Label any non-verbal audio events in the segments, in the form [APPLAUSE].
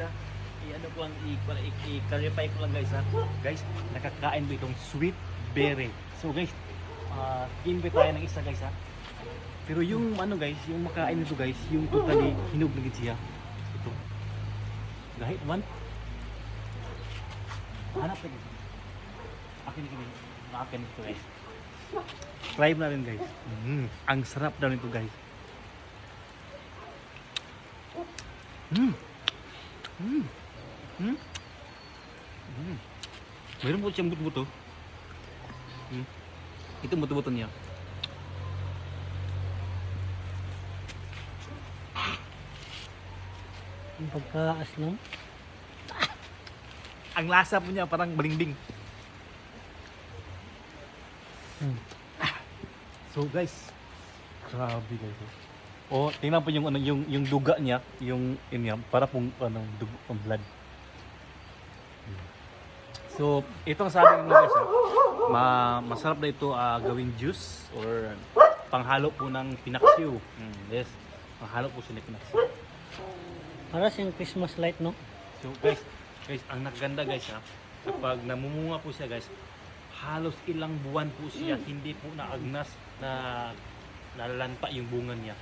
ha. I-ano ko lang, i-clarify ko lang guys ha. Guys, nakakain mo itong sweet berry. So guys, uh, invite tayo ng isa guys ha. Pero yung ano guys, yung makain nito guys, yung totally hinog na siya. Ito. Gahit man. Hanap na guys. Akin kini. Akin ito guys. Try mo na rin guys. Mm, ang sarap daw nito guys. Mm. Mm. Mm. Mm. Meron po siyang buto-buto. Mm. Ito buto-buto niya. Ang pagkaas lang. [COUGHS] Ang lasa po niya parang balingbing. Hmm. [COUGHS] So guys, grabe guys. Oh, tingnan po yung ano yung yung duga niya, yung yun yan, para pong ano dugo ng blood. So, ito ang sabi ko guys, ah, ma masarap na ito ah, gawing juice or panghalo po ng pinaksiw. Mm, yes, panghalo po siya ng pinaksiw. Para siyang Christmas light, no? So guys, guys, ang naganda guys ha, kapag namumunga po siya guys, halos ilang buwan po siya, hindi po naagnas na nalalanta yung bunga niya.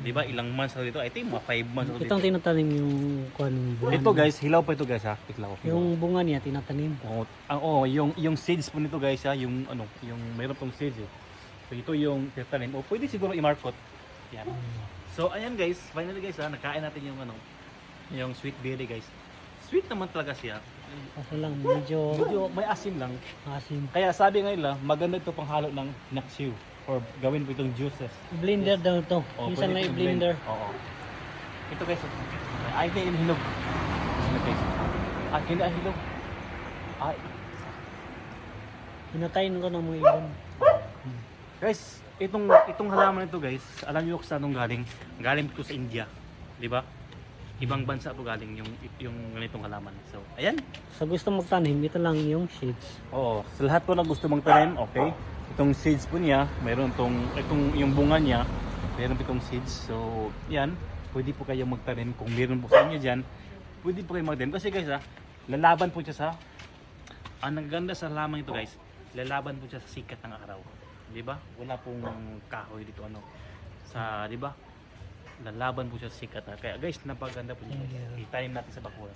Di ba? Ilang months na dito. I think mga 5 months na dito. Itong tinatanim yung kuan bunga. Ito guys, hilaw pa ito guys ha. Hilaw. hilaw. Yung bunga niya tinatanim. Oh, ang oh, yung yung seeds po nito guys ha, yung ano, yung mayroon pong seeds eh. So ito yung titanim. O pwede siguro i-markot. Yan. So ayan guys, finally guys ha, nakain natin yung ano, yung sweet berry guys. Sweet naman talaga siya. Kaso lang, medyo Medyo may asim lang. asim. Kaya sabi nga nila, maganda ito pang halo ng naksiw or gawin po itong juices. Blender daw to. O, Minsan na i-blender. blend. Oo. Ito guys, oh. ay hindi yung hinog. Hinog guys. Ah, hindi ay hinog. Ay, Hinatayin ko ng mga ibon. Guys, itong itong halaman ito guys, alam niyo kung saan galing? Galing ito sa India, 'di ba? Ibang bansa ito galing yung yung ganitong halaman. So, ayan. Sa gusto magtanim, ito lang yung seeds. Oo, sa lahat po na gusto mong tanim, okay? Itong seeds po niya, mayroon itong itong yung bunga niya, mayroon po itong seeds. So, yan, pwede po kayong magtanim kung meron po sa inyo diyan. Pwede po kayong magtanim kasi guys, ha, lalaban po siya sa ang naganda sa halaman ito guys, lalaban po siya sa sikat ng araw. 'Di ba? Wala pong kahoy dito ano sa 'di ba? Lalaban po siya sa sikat. ha. Kaya guys, napaganda po niya. guys. Itanim natin sa bakuran.